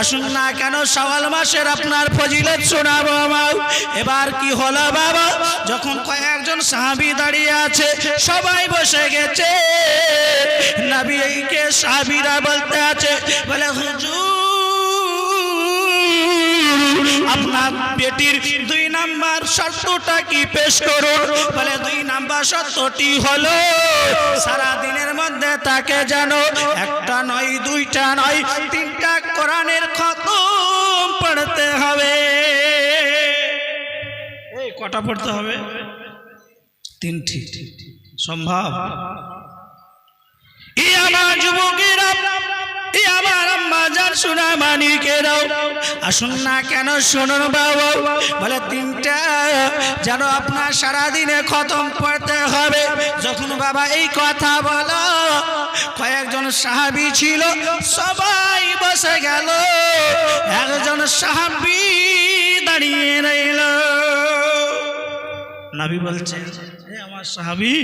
আসুন না কেন সওয়াল মাসের আপনার ফজিলত শোনাবো আমার এবার কি হলো বাবা? যখন কয়েকজন সাহাবি দাঁড়িয়ে আছে, সবাই বসে গেছে। নবীকে সাহাবিরা বলতে আছে, বলে, হুজুর, আপনার বেটির দুই নাম্বার শর্তটা কি পেশ করুন? বলে, দুই নাম্বার শর্তটি হলো সারা দিনের মধ্যে তাকে যেন একটা নয়, দুইটা নয়, তিনটা কোরআনের খতম পড়তে হবে। কটা পড়তে হবে? তিনটি। সম্ভব? ই আমার যুবকেরা ই আমার আম্মা যার শোনা মানিকেরাও আসুন না কেন বাবা। বলে, তিনটা যেন আপনার সারাদিনে খতম হবে। যখন বাবা এই কথা বলো, কয়েকজন সাহাবি ছিল, সবাই বসে গেল। একজন সাহাবি দাঁড়িয়ে রইল। নাবি বলছে আমার সাহাবি,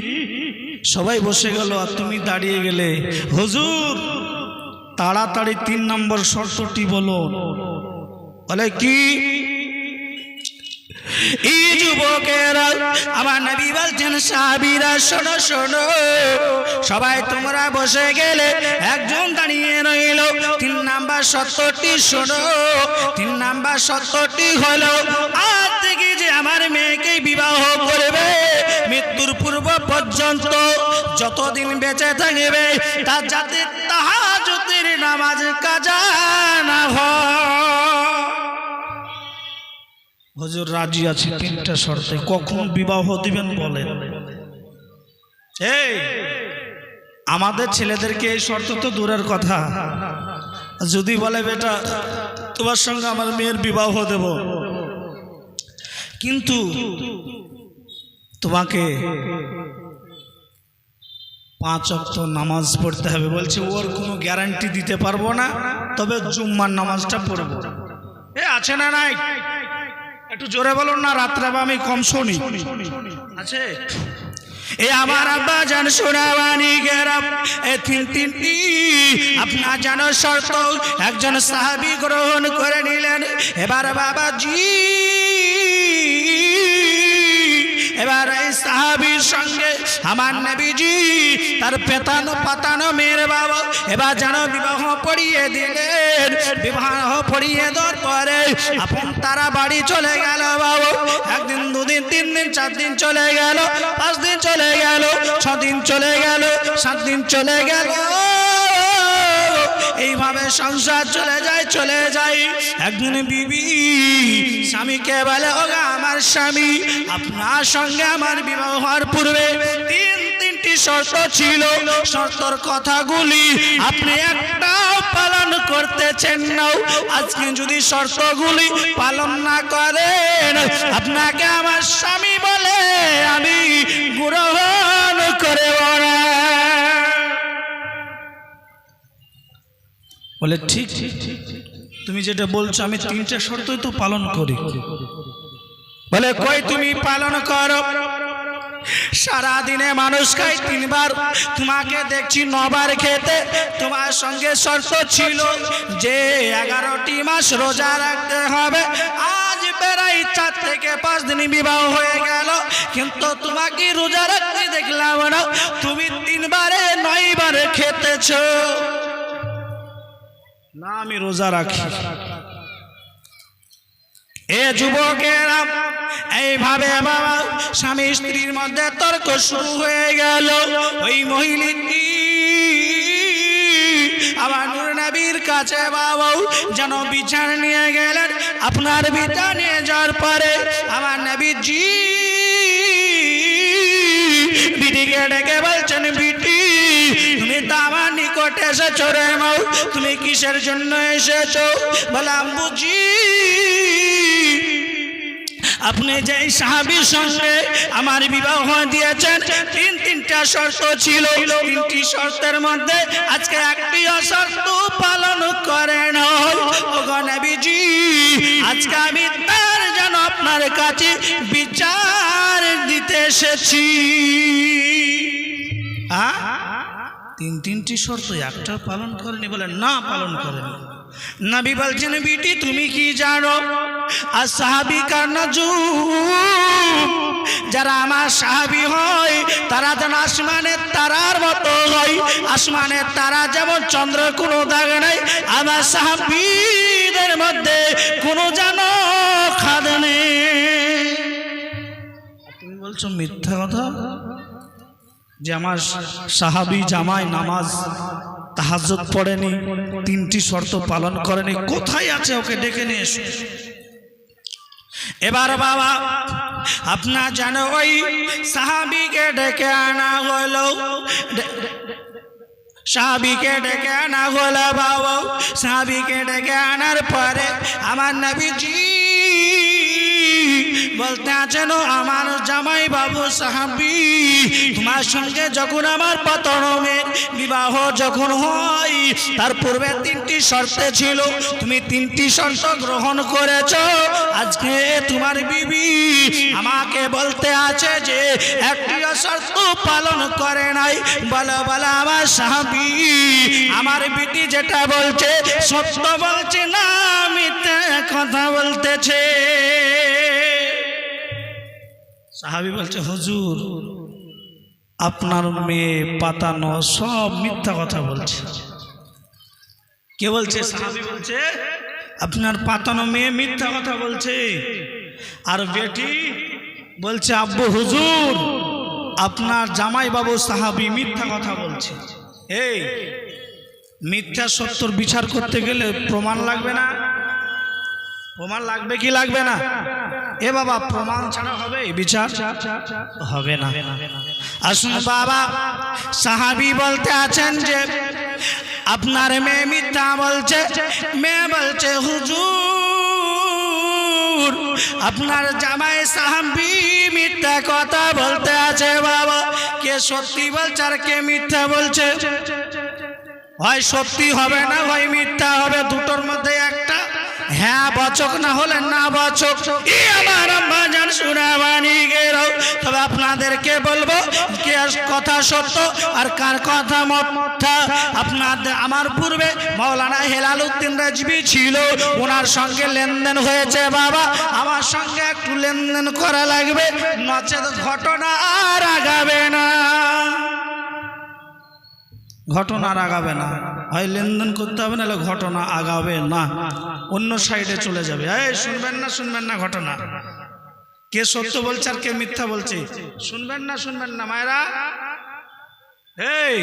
সবাই বসে গেল, আর তুমি দাঁড়িয়ে গেলে? হুজুর তাড়াতাড়ি তিন নম্বর শর্তটি বলো। বলে কি? এই যুবকেরা, আমার নবী বলছেন সবাই তোমরা বসে গেলে একজন দাঁড়িয়ে রইল। তিন নাম্বার সত্যটি শোনো, তিন নাম্বার সত্যটি হলো, আজ থেকে যে আমার মেয়েকে বিবাহ করবে, মৃত্যুর পূর্ব পর্যন্ত যতদিন বেঁচে থাকবে, তার যাতে তাহাজুতের নামাজ কাজা না হয়। হুজুর রাজি আছে তিনটা শর্তে। কখন বিবাহ দিবেন বলেন? এই, আমাদের ছেলেদেরকে এই শর্ত তো দূরের কথা। যদি বলে, বেটা, তোমার সঙ্গে আমার মেয়ের বিবাহ দেব। কিন্তু তোমাকে পাঁচ অক্ত নামাজ পড়তে হবে। বলছে, ওর কোনো গ্যারান্টি দিতে পারব না, তবে জুম্মার নামাজটা পড়ব। এ, আছে না নাই? একটু জোরে বলুন না, রাত্রে আমি কম শুনি। আছে? এ, আমার আব্বা জান সোনাবানি গেরাম, এ, তিন তিনটি, আপনার জানো শর্ত, একজন সাহাবি গ্রহণ করে নিলেন। এবার বাবাজি এবার এই সাহাবির সঙ্গে আমার নবীজি তার পেতানো পাতানো মেয়ের বাবা এবার যেন বিবাহ পড়িয়ে দিলেন। বিবাহ পড়িয়ে দেওয়ার পরে আপন তারা বাড়ি চলে গেল বাবা। একদিন, দুদিন, তিন দিন, চার দিন চলে গেল, পাঁচ দিন চলে গেল, ছ দিন চলে গেল, সাত দিন চলে গেল। এইভাবে সংসার চলে যায় চলে যায়। একদিন বিবি স্বামীকে বলে, ওগা, আমার স্বামী, আপনার সঙ্গে আমার বিবাহ হওয়ার পূর্বে তিন, তিনটি শর্ত ছিল। শর্তর কথাগুলি আপনি একটাও পালন করতেছেন না। আজকে যদি শর্তগুলি পালন না করেন, আপনাকে আমার স্বামী বলে আমি গ্রহণ করে বলে, ঠিক, তুমি যেটা বলছো, আমি তিনটা শর্তই তো পালন করি। বলে, কই তুমি পালন করো? সারা দিনে মানুষ খায় তিনবার। তোমাকে দেখছি নবার খেতে। তোমার সঙ্গে শর্ত ছিল যে এগারোটি মাস রোজা রাখতে হবে। আজ বেড়াই চার থেকে পাঁচ দিন বিবাহ হয়ে গেল। কিন্তু তোমাকে রোজা রাখতে দেখলাম না। তুমি তিনবারে নয়বারে খেতেছো। না আমি রোজা রাখি। এ এইভাবে বাবা স্বামী স্ত্রীর মধ্যে তর্ক শুরু হয়ে গেল। ওই বাবা যেন নিয়ে গেলেন। আপনার বিচার নিয়ে যাওয়ার পরে আমার নবী জি বিটিকে ডেকে বলছেন, বিটি, তুমি তো আমার নিকট এসেছ রে মাও তুমি কিসের জন্য এসেছ? বললাম বুঝি। আপনি যে সাহাবির সঙ্গে আমার বিবাহ দিয়েছেন, তিন তিনটা শর্ত ছিল। তিনটি শর্তের মধ্যে আজকে একটি শর্ত পালন করেন নবীজি, আজকে আমি তার যেন আপনার কাছে বিচার দিতে এসেছি। আ? তিন তিনটি শর্ত, একটা পালন করেনি বলে না পালন করেনি। নবী বলছেন, বিটি, তুমি কি জানো? আর সাহাবি কান্নাজু যারা আমার সাহাবি হয়, তারা যেন আসমানের তারার মতো হয়। আসমানের তারা যেমন চন্দ্র, কোনো দাগ নেই। আমার সাহাবিদের মধ্যে কোনো যেন খাদ নেই। তুমি বলছো মিথ্যা কথা? যে আমার সাহাবি জামাই নামাজ তাহাজ্জুদ পড়েনি, তিনটি শর্ত পালন করেনি। কোথায় আছে ওকে ডেকে নিয়ে এসো? এবার বাবা আপনার জানো ওই সাহাবিকে ডেকে আনা হল। সাহাবিকে ডেকে আনা হলো বাবা। সাহাবিকে ডেকে আনার পরে আমার নবীজি বলতে আছেন আমার জামাই বাবু সাহাবি, তোমার সঙ্গে যখন আমার পতনমের বিবাহ যখন হয়, তার পূর্বে তিনটি শর্তে ছিল, তুমি তিনটি শর্ত গ্রহণ করেছ। আজকে তোমার বিবি আমাকে বলতে আছে যে একটি শর্ত পালন করে নাই। বলো বলো আমার সাহাবি, আমার বিটি যেটা বলছে, সত্য বলছে না, মিথ্যে কথা বলতেছে? সাহাবি বলছে, হুজুর, আপনার মেয়ে পাতানো সব মিথ্যা কথা বলছে। কে বলছে? সাহাবি বলছে, আপনার পাতানো মেয়ে মিথ্যা কথা বলছে। আর বেটি বলছে, আব্বু, হুজুর, আপনার জামাই বাবু সাহাবি মিথ্যা কথা বলছে। এই, মিথ্যা সত্যর বিচার করতে গেলে প্রমাণ লাগবে না? প্রমাণ লাগবে কি লাগবে না? এ বাবা, প্রমাণ ছাড়া হবে বিচার হবে না। আসুন বাবা, সাহাবি বলতে আছেন যে, আপনার মেয়ে মিথ্যা বলছে, মেয়ে বলছে, হুজুর, আপনার জামাই সাহাবি মিথ্যা কথা বলতে আছে বাবা। কে সত্যি বলছে আর কে মিথ্যা বলছে? হয় সত্যি হবে না, হয় মিথ্যা হবে। দুটোর মধ্যে একটা হ্যাঁ বচক না হলে না বচক। ই আমার আম্মা জান শুনাবানি গেল। তবে আপনাদেরকে বলব, কে কথা সত্য আর কার কথা মিথ্যা আপনাদের, আমার পূর্বে মাওলানা হেলাল উদ্দিন রাজবি ছিল। ওনার সঙ্গে লেনদেন হয়েছে, বাবা। আমার সঙ্গে একটু লেনদেন করা লাগবে। নচেত ঘটনা আর আগাবে না। ঘটনা আর আগাবে না। হয় লেনদেন করতে হবে, নাহলে ঘটনা আগাবে না। অন্য সাইডে চলে যাবে। এই, শুনবেন না শুনবেন না ঘটনা। কে সত্য বলছে আর কে মিথ্যা বলছে? শুনবেন না শুনবেন না, মায়েরা। এই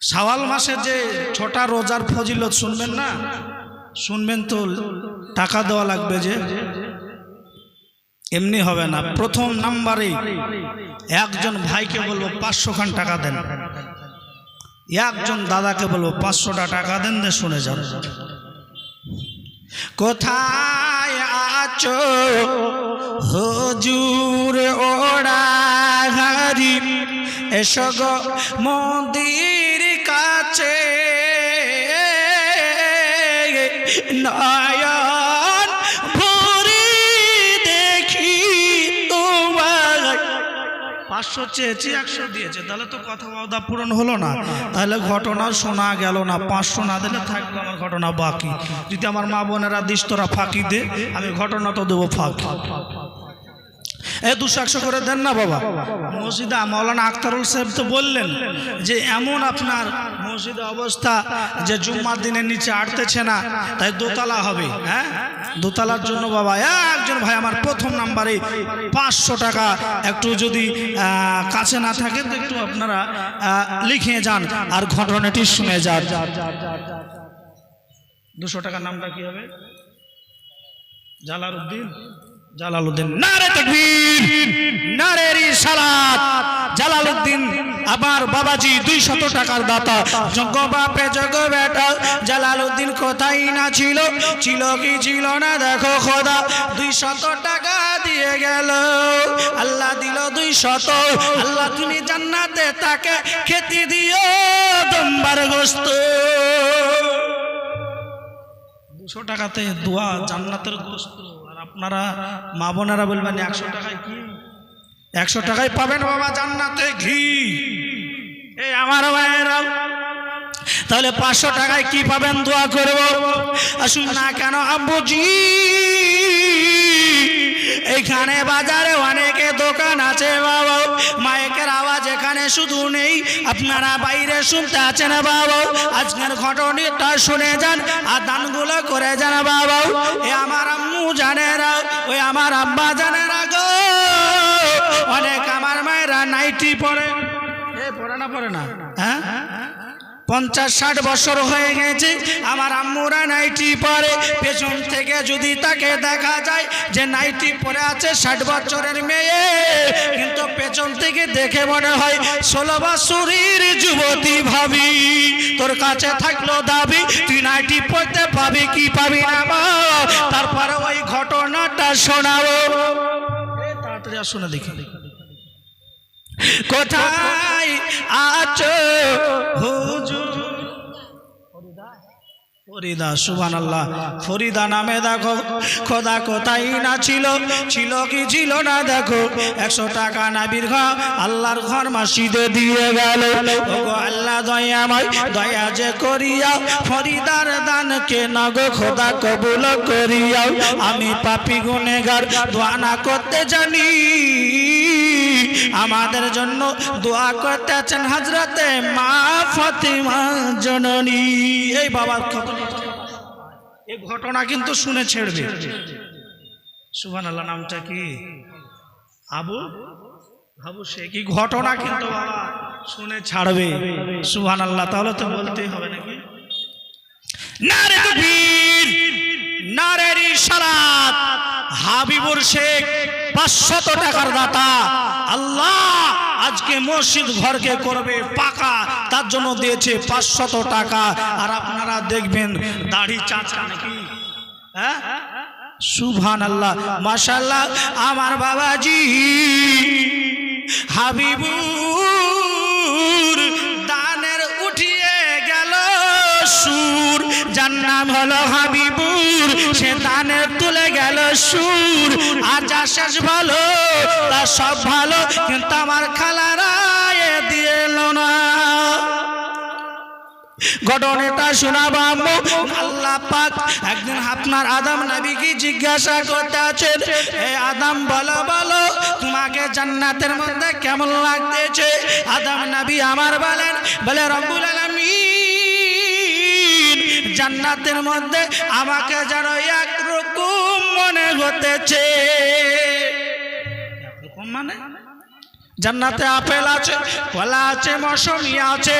সাওয়াল মাসে যে ছোটা রোজার ফজিলত, শুনবেন না? শুনবেন তো, টাকা দেওয়া লাগবে যে। এমনি হবে না। প্রথম নাম্বারে একজন ভাইকে বলব পাঁচশো খান টাকা দেন। একজন দাদাকে বলব পাঁচশোটা টাকা দেন দে, শুনে যান কোথায় আছো? হজুর ওরা হারি এসো গো মন্দির কাছে। নয়ন পাঁচশো চেয়েছি, একশো দিয়েছে। তাহলে তো কথা বাদা পূরণ হলো না। তাহলে ঘটনা শোনা গেল না। পাঁচশো না দিলে থাকবে আমার ঘটনা বাকি। যদি আমার মা বোনেরা দিস তোরা ফাঁকি দে আমি ঘটনা তো দেবো ফাঁকি। এ দুশো একশো করে দেন না বাবা। মসজিদা মৌলানা আখতারুল সাহেব তো বললেন যে এমন আপনার মসজিদে অবস্থা যে জুম্মার দিনের নিচে আটতেছে না তাই দোতলা হবে হ্যাঁ? দোতলার জন্য বাবা একজন ভাই আমার প্রথম নাম্বারে পাঁচশো টাকা একটু যদি কাছে না থাকে তো একটু আপনারা আহ, লিখে যান আর ঘটনাটি শুনে যান। দুশো টাকার নামটা কি হবে? জালালউদ্দিন জালালউদ্দিন বাবাজি দুই শত টাকার দাতা। যোগ্য বাপে যোগ্য বেটা, জালালউদ্দিন কোথায় না ছিল? ছিল কি ছিল না? দেখো খোদা দুই শত টাকা দিয়ে গেল। আল্লাহ দিল দুই শত আল্লাহ তুমি জান্নাতে তাকে খেতে দিও, দম্বার গোস্ত দুশো টাকাতে দোয়া জান্নাতের গোস্ত আপনারা মা বোনেরা বলবেন একশো টাকায় কি? একশো টাকায় পাবেন বাবা জান্নাতে ঘি। এই আমার ভাইয়েরা, তাহলে পাঁচশো টাকায় কি পাবেন? দোয়া করব। আসুন না কেন, আব্বুজি। এখানে বাজারে অনেকে দোকান আছে বাবা মাইকের আওয়াজ এখানে শুধু নেই। আপনারা বাইরে শুনতে আছেন বাবা আজকের ঘটনাটা শুনে যান আর দানগুলো করে যান বাবা এ আমার আম্মু জানেরা, ওই আমার আব্বা জানেরা গো। অনেক আমার মায়েরা নাইটি পরে। এ পড়ে না পড়ে না। হ্যাঁ? পঞ্চাশ ষাট বছর হয়ে গেছে, আমার আম্মুরা নাইটি পরে। পেছন থেকে যদি তাকে দেখা যায় যে নাইটি পরে আছে ষাট বছরের মেয়ে, কিন্তু পেছন থেকে দেখে মনে হয় ষোলো বছরের যুবতী ভাবি। তোর কাছে থাকল দাবি, তুই নাইটি পড়তে পাবি কি পাবি না? তারপরে ওই ঘটনাটা শোনাবো। তাড়াতাড়ি শুনে দেখি। কোথায় আছো? হুজুর। ফরিদা? সুবান আল্লাহ ফরিদা নামে দেখো, খোদা কোথায় না ছিল? ছিল কি ছিল না দেখো? একশো টাকা ঘর আল্লাহর ঘর মাসিদে দিয়ে গেল। ওগো দয়া যে করিয়া ফরিদার দানকে নগো খোদা কবুল করিয়া আমি পাপি গুনেগার দোয়া না করতে জানি। আমাদের জন্য দোয়া করতে আছেন হাজরাতে মা ফাতিমা জননী। এই বাবার এই ঘটনা কিন্তু শুনে ছেড়বে। সুহান আল্লাহ নামটা কি? আবু? আবু, সে কি ঘটনা কিন্তু শুনে ছাড়বে। সুহান আল্লাহ তাহলে তো বলতেই হবে নাকি? নারে তকবীর নারে হাবিবুর শেখ পাঁচশত টাকার দাতা। আল্লাহ আজকে মসজিদ ঘরকে করবে পাকা, তার জন্য দিয়েছে পাঁচশত টাকা। আর আপনারা দেখবেন দাড়ি চাচা নাকি? হ্যাঁ? সুভান আল্লাহ মাসাল্লাহ আমার বাবাজি হাবিবুর সুর, যার নাম হলো হাবিবুর, সে তুলে গেল সুর। আর যা শেষ ভালো, তা সব ভালো, কিন্তু আমার খালারা দিয়ে না। ঘটনাটা শোনাবো আম্মু। আল্লাহ পাক একদিন আপনার আদম নবীকে জিজ্ঞাসা করতে আছেন হে আদম, বলো বলো, তোমাকে জান্নাতের মধ্যে কেমন লাগতেছে আদম নবী আমার বলেন, বলে, রব্বুল আলামিন জান্নাতের মধ্যে আমাকে যেন একরকম মনে হতেছে মানে? জান্নাতে আপেল আছে, কলা আছে, মৌসুমি আছে।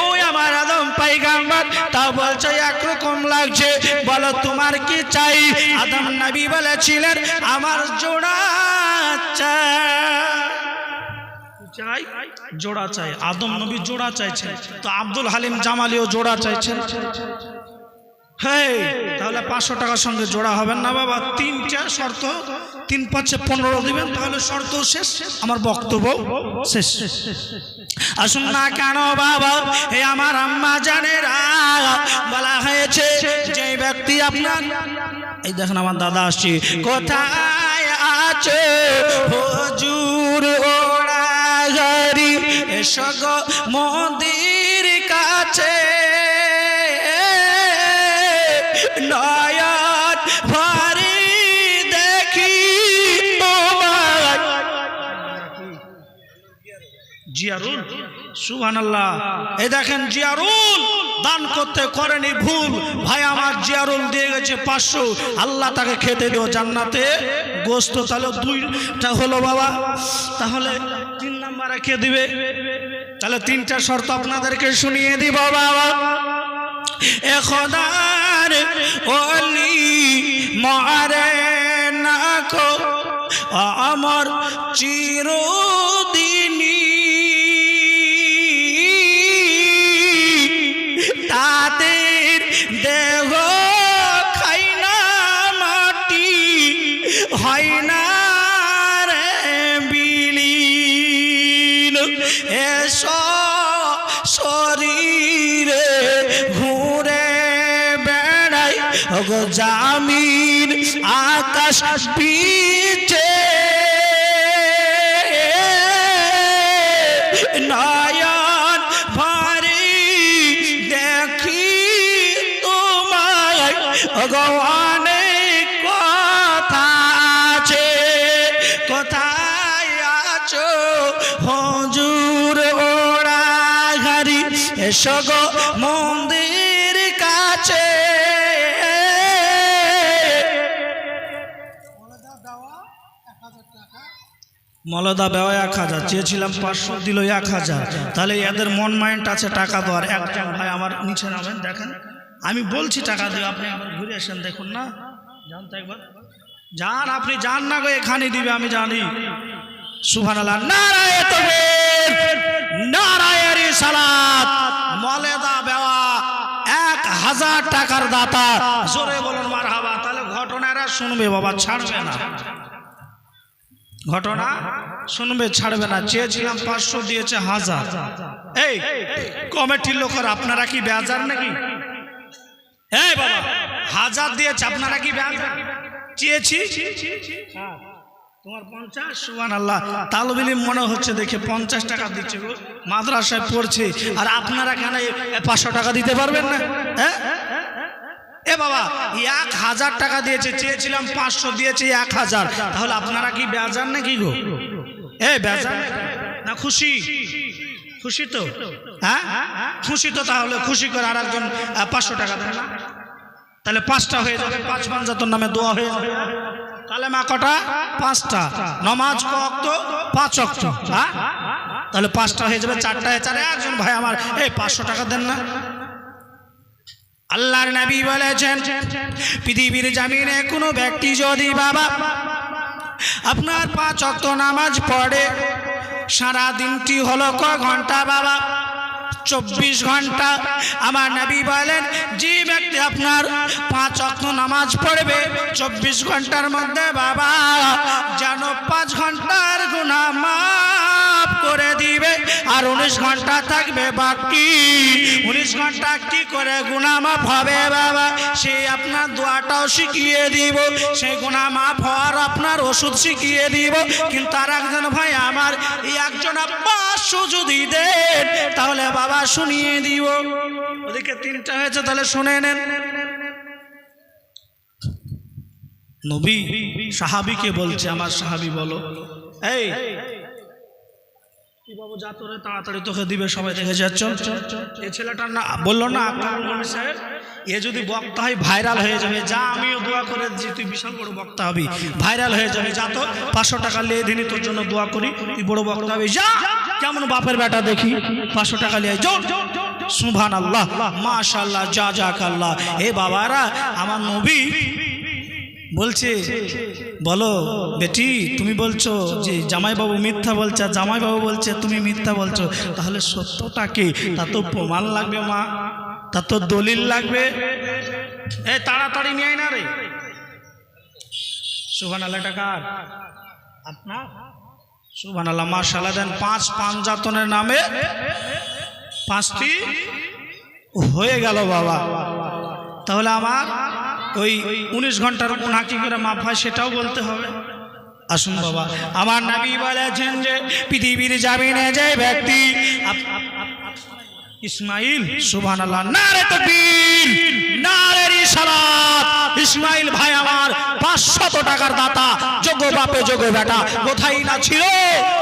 ওই আমার আদম পাইগাম্বার তা বলছে একরকম লাগছে। বলো, তোমার কি চাই? আদম নবী বলেছিলেন, আমার জোড়া চাই? জোড়া চাই। আদম নবী জোড়া চাইছেন। তো আব্দুল হালিম জামালিও জোড়া চাইছেন। হ্যাঁ তাহলে পাঁচশো টাকার সঙ্গে জোড়া হবেন না বাবা। তিনটা শর্ত। তিন পাঁচে পনেরো দিবেন, তাহলে শর্ত শেষ। আমার বক্তব্য শেষ। আসুন না কেন বাবা হে আমার আম্মা জানের, বলা হয়েছে যে ব্যক্তি আপনার এই দেখেন আমার দাদা আসছে। কোথায় আছে? হুজুর ওরা গাড়ি এসো গো নয়ন ভরি দেখি জিয়ারুল সুবহান এই দেখেন জিয়ারুল, দান করতে করেনি ভুল। ভাই, আমার জিয়ারুল দিয়ে গেছে পাঁচশো। আল্লাহ তাকে খেতে দিও জান্নাতে। গোস্ত তাহলে দুইটা হলো বাবা। তাহলে তিন নাম্বারে কে দিবে? তাহলে তিনটা শর্ত আপনাদেরকে শুনিয়ে দিব বাবা। এ ওলি মারে নাখো আমার চিরদিনী এসো মন্দির কাছে। মলদা দেওয়া এক হাজার, চেয়েছিলাম পাঁচশো, দিল এক হাজার। তাহলে এদের মন মাইন্ড আছে টাকা দেওয়ার। একজন ভাই আমার নিচে নামেন, দেখেন। আমি বলছি টাকা দেবো আপনি ঘুরে আসেন, দেখুন না। যান একবার। যান, আপনি যান না গো এখানে দিবে, আমি জানি। সুভান আল্লাহ নারায়ের সালাত, মলেদা বেওয়া, এক হাজার টাকার দাতা। জোরে বলুন মার হাবা তাহলে ঘটনারা শুনবে বাবা, ছাড়বে না। ঘটনা শুনবে, ছাড়বে না। চেয়েছিলাম পাঁচশো, দিয়েছে হাজার। এই, কমিটির লোকের, আপনারা কি বেজার নাকি? এই বাবা, হাজার দিয়েছে, আপনারা কি বেজার? চেয়েছি? তোমার পঞ্চাশ? সুবান আল্লাহ তালবিলি মনে হচ্ছে দেখে পঞ্চাশ টাকা দিচ্ছে গো। মাদ্রাসায় পড়ছে। আর আপনারা কেন পাঁচশো টাকা দিতে পারবেন না? হ্যাঁ? এ বাবা, এক হাজার টাকা দিয়েছে, চেয়েছিলাম পাঁচশো, দিয়েছে এক হাজার। তাহলে আপনারা কি বেজার নাকি গো? এ বেজার? না, খুশি। খুশি তো? হ্যাঁ? খুশি তো তাহলে খুশি করে আর একজন পাঁচশো টাকা দেন না? তাহলে পাঁচটা হয়ে যাবে, পাঁচ পাঞ্জাতর নামে দোয়া হয়ে যাবে। কালেমা কটা? পাঁচটা। নমাজ কত পাঁচ অক্ট হ্যাঁ? তাহলে পাঁচটা হয়ে যাবে চারটায় চারে একজন ভাই আমার, এই, পাঁচশো টাকা দেন না। আল্লাহর নবী বলেছেন, পৃথিবীর জামিনে কোনো ব্যক্তি যদি বাবা, আপনার পাঁচ অক্ত নামাজ পড়ে সারা দিনটি হলো ক ঘণ্টা বাবা? চব্বিশ ঘণ্টা। আমার নবী বলেন যে ব্যক্তি আপনার পাঁচ অক্ত নামাজ পড়বে। চব্বিশ ঘণ্টার মধ্যে বাবা যেন পাঁচ ঘণ্টার গুণা মাফ করে দিবে। আর উনিশ ঘণ্টা থাকবে বাকি। উনিশ ঘণ্টা কি করে গুণা মাফ হবে বাবা? সেই আপনার দোয়াটাও শিখিয়ে দিব। সেই গুণা মাফ হওয়ার আপনার ওষুধ শিখিয়ে দিব। কিন্তু আর একজন ভাই আমার, এই একজন পাঁচশো যদি দেন, তাহলে বাবা শুনিয়ে দিব ওদিকে তিনটা হয়েছে, তাহলে শুনে নেন। নবী সাহাবিকে বলছে, আমার সাহাবি বলো, এই বাবু যা তোরে তাড়াতাড়ি তোকে দিবে, সবাই দেখে যাচ্ছ? এ ছেলেটার না বলল না সাহেব এ যদি বক্তা হয় ভাইরাল হয়ে যাবে। যা আমিও দোয়া করে দিচ্ছি তুই বিশাল বড় বক্তা হবি। ভাইরাল হয়ে যাবে, যা তো পাঁচশো টাকা লিয়ে দিনই তোর জন্য দোয়া করি, তুই বড় বক্তা হবি। যা, কেমন বাপের বেটা দেখি, পাঁচশো টাকা লিয়ে যাও সুভান আল্লাহ মাশাল্লাহ যা যা আল্লাহ এ বাবারা, আমার নবী বলছে, বলো, বেটি, তুমি বলছো যে, জামাইবাবু মিথ্যা বলছে জামাইবাবু বলছে, তুমি মিথ্যা বলছো, তাহলে সত্যটা কি? তা তো প্রমাণ লাগবে, মা। তা তো দলিল লাগবে। এ, তাড়াতাড়ি নিয়ে না রে। সুবান আল্লাহ টাকার আপনার? সুবান আল্লাহ মার্শাল্লাহ দেন পাঁচ পাঞ্জাতনের নামে পাঁচটি হয়ে গেল বাবা। তাহলে আমার ওই উনিশ ঘণ্টার গুণা কি করে মাপ হয়, সেটাও বলতে হবে। আসুন বাবা। আমার নবী বলেছেন যে, পৃথিবীর জামিনে যে ব্যক্তি ইসমাইল। সুবহান আল্লাহ নারে তকবীর, নারে রিসালাত। ইসমাইল ভাই আমার, পাঁচশত টাকার দাতা। যোগ্য বাপে, যোগ্য বেটা, কোথায় না ছিল?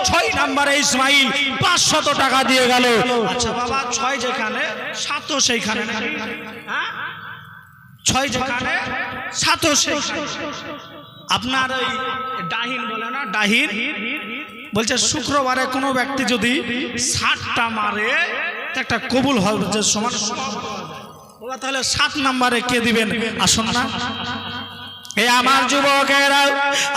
ছয় নম্বরে ইসমাইল, পাঁচশত টাকা দিয়ে গেল। আচ্ছা বাবা, ছয় যেখানে, সাতও সেইখানে নাকি? হ্যাঁ? ছয় যেখানে, সাতও সেইখানে। আপনার ওই ডাহিন বলে না? ডাহিন? বলছে, শুক্রবারে কোনো ব্যক্তি যদি ষাটটা মারে একটা কবুল যে সমান বাবা তাহলে সাত নাম্বারে কে দিবেন? আসুন না। এ আমার যুবকেরা,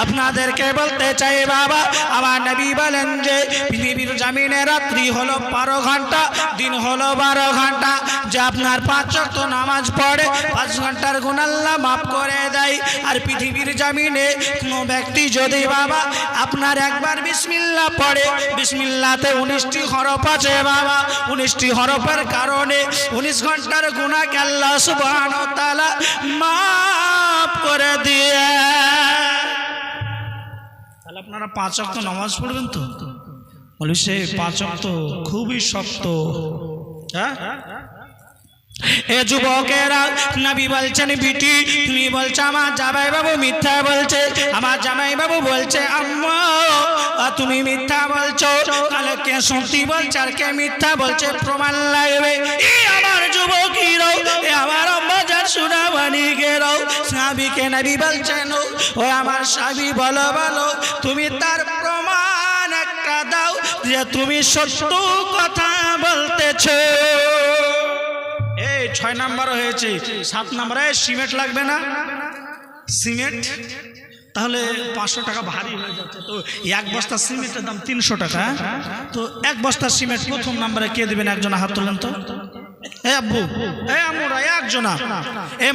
আপনাদেরকে বলতে চাই বাবা, আমার নবী বলেন যে, পৃথিবীর জামিনে রাত্রি হলো বারো ঘণ্টা, দিন হলো বারো ঘণ্টা। যে আপনার পাঁচ ওয়াক্ত নামাজ পড়ে, পাঁচ ঘণ্টার গুণ আল্লাহ মাফ করে দেয়। আর পৃথিবীর জামিনে কোনো ব্যক্তি যদি বাবা, আপনার একবার বিসমিল্লা পড়ে, বিসমিল্লাতে উনিশটি হরফ আছে বাবা, উনিশটি হরফের কারণে উনিশ ঘণ্টার গুণাকে আল্লাহ সুবহান তালা মাফ করে দিয়ে। তাহলে আপনারা পাঁচ অক্ত নামাজ পড়বেন তো? বলি সে পাঁচ অক্ত খুবই শক্ত। হ্যাঁ? এ যুবকেরা, নবী বলছেন, বিটি, তুমি বলছো, আমার জামাই বাবু মিথ্যা বলছে, আমার জামাই বাবু বলছে, আম্মা তুমি মিথ্যা বলছো, তাহলে কে সত্যি বলছে আর কে মিথ্যা বলছে, প্রমাণ লাগবে। আমার যুবকিরাও আমার আম্মা যার সুনা বানি গেরাও সাবিকে নবী বলছেন, ও আমার সাবি বলো বলো, তুমি তার প্রমাণ একটা দাও যে তুমি সত্য কথা এই ছয় নাম্বার হয়েছে, সাত নাম্বারে সিমেন্ট লাগবে না? সিমেন্ট? তাহলে পাঁচশো টাকা ভারী হয়ে যাচ্ছে। তো এক বস্তা সিমেন্টের দাম তিনশো টাকা হ্যাঁ? তো এক বস্তা সিমেন্ট প্রথম নাম্বারে কে দেবেন? একজন হাত তোলেন তো। এ একজনা। এ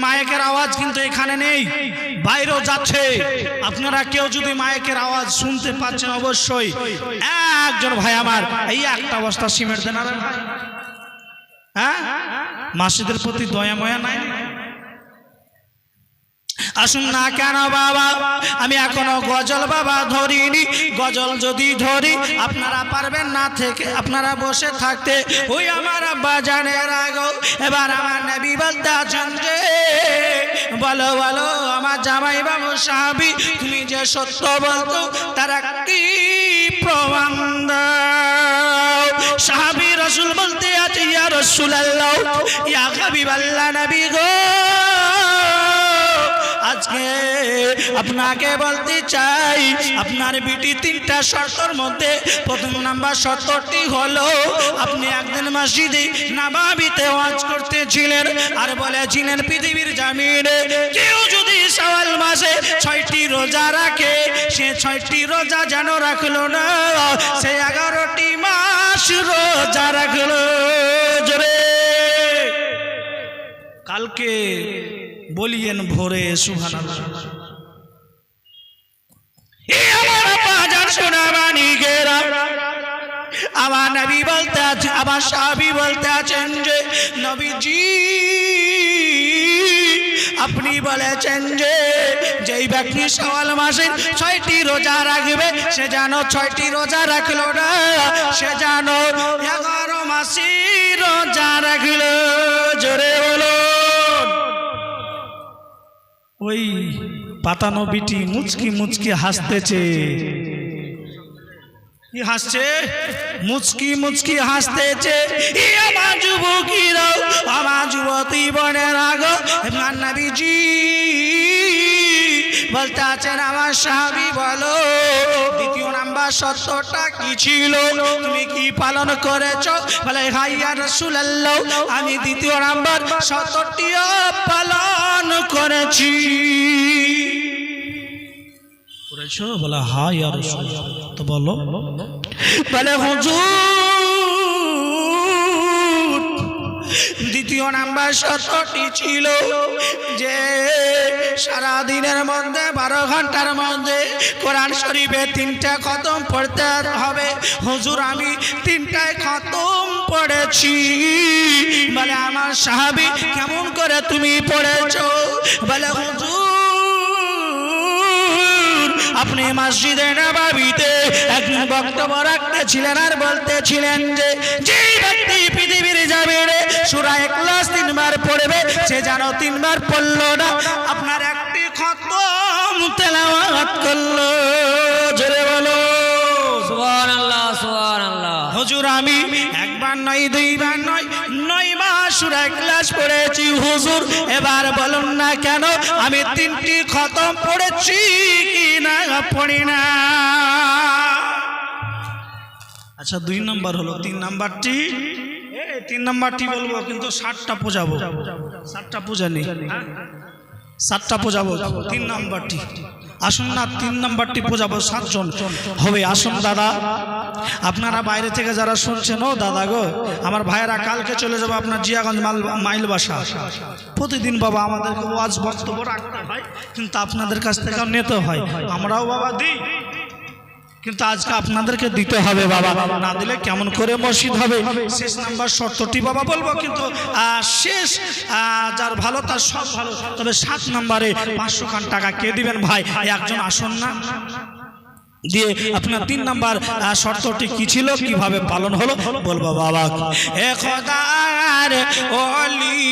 আওয়াজ কিন্তু এখানে নেই, বাইরেও যাচ্ছে। আপনারা কেউ যদি আওয়াজ শুনতে পাচ্ছেন অবশ্যই, একজন ভাই আমার, এই একটা বস্তা সিমেন্ট দেন হ্যাঁ? মাসিদের প্রতি দয়া, ময়া নাই? আসুন না কেন বাবা? আমি এখনও গজল বাবা ধরিনি। গজল যদি ধরি, আপনারা পারবেন না থেকে, আপনারা বসে থাকতে। ওই আমার আব্বা জানের আগো এবার আমার নবী বলতে আছেন যে বলো বলো, আমার জামাই বাবু সাহাবি, তুমি যে সত্য বলতো, তারা কি প্রমাণ সাহাবি রসুল বলতে আছে, ইয়া রসুল আল্লাহ ইয়া হাবিব আল্লাহ নবী গো। আজকে আপনাকে বলতে চাই, আপনার বিটি তিনটা শর্তর মধ্যে প্রথম নাম্বার শর্তটি হলো, আপনি একদিন মসজিদে নাবাবিতে ওয়াজ করতেছিলেন আর বলেছিলেন, পৃথিবীর জামিনে কেউ যদি সওয়াল মাসে ছয়টি রোজা রাখে, সে ছয়টি রোজা যেন রাখল না, সে এগারোটি মাস রোজা রাখল। জোরে। কালকে বলিয়েন ভোরে সুহান আমার নবী বলতে আছে আমার সাহাবি বলতে আছেন যে, নবীজি, আপনি বলেছেন যে, যেই ব্যক্তি সওয়াল মাসে ছয়টি রোজা রাখবে, সে যেন ছয়টি রোজা রাখল না, সে যেন এগারো মাসি রোজা রাখল। জোরে বলো। ওই পাতানো বিটি মুচকি মুচকি হাসতেছে। কি হাসছে? মুচকি মুচকি হাসতেছে। আমার যুবকিরাও, আমার যুবতী আগো ইমরান বলতে আছেন আমার সাহাবি, বলো, দ্বিতীয় নাম্বার সত্যটা কি ছিল? তুমি কি পালন করেছ? বলে, হাইয়া রসুলাল্লাহ, আমি দ্বিতীয় নাম্বার সত্যটিও পালন করেছি। করেছ বলে হা ইয়ার তো বলো। বলে হুজুর দ্বিতীয় নাম্বার শর্তটি ছিল যে সারা দিনের মধ্যে বারো ঘণ্টার মধ্যে কোরআন শরীফে তিনটা খতম পড়তে হবে। হুজুর, আমি তিনটায় খতম পড়েছি। বলে, আমার সাহাবি কেমন করে তুমি পড়েছ? বলে, হুজুর আপনি মসজিদে নবাবিতে একদিন বক্তব্য রাখতেছিলেন আর বলতেছিলেন যে যে ব্যক্তি পৃথিবীর যাবে রে সুরা ক্লাস তিনবার পড়বে সে যেন তিনবার পড়ল না। আপনার একটি খতম তেলাওয়াত করল। জোরে বলো। সুবহানাল্লাহ সুবহানাল্লাহ। হুজুর আমি একবার নয় দুইবার নয় সুরা ক্লাস পড়েছি, হুজুর, এবার বলুন না কেন আমি তিনটি খতম পড়েছি কি না পড়ি না? আচ্ছা দুই নম্বর হলো, তিন নাম্বারটি? তিন নাম্বারটি বলব, কিন্তু ষাটটা পূজাবো ষাটটা পূজা নেই? সাতটা পূজাবো তিন নাম্বারটি। আসুন না, তিন নাম্বারটি পূজাবো সাতজন। হবে, আসুন দাদা। আপনারা বাইরে থেকে যারা শুনছেন, ও দাদা গো, আমার ভাইয়েরা কালকে চলে যাব আপনার জিয়াগঞ্জ মাল মাইল বাসা প্রতিদিন বাবা আমাদেরকে ওয়াজ বক্তব্য রাখতে হয়, কিন্তু আপনাদের কাছ থেকে নিতে হয়। আমরাও বাবা দিই, কিন্তু আজকে আপনাদেরকে দিতে হবে বাবা। না দিলে কেমন করে মসজিদ হবে? শেষ নাম্বার শর্তটি বাবা বলব, কিন্তু শেষ যার ভালো তার সব ভালো। তবে সাত নাম্বারে পাঁচশো খান টাকা কে দিবেন ভাই? একজন আসুন না। দিয়ে আপনার তিন নাম্বার শর্তটি কি ছিল? কীভাবে পালন হলো? বলব, বাবা একদার অলি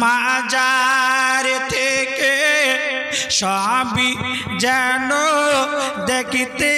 মাজার থেকে সবই যেন দেখিতে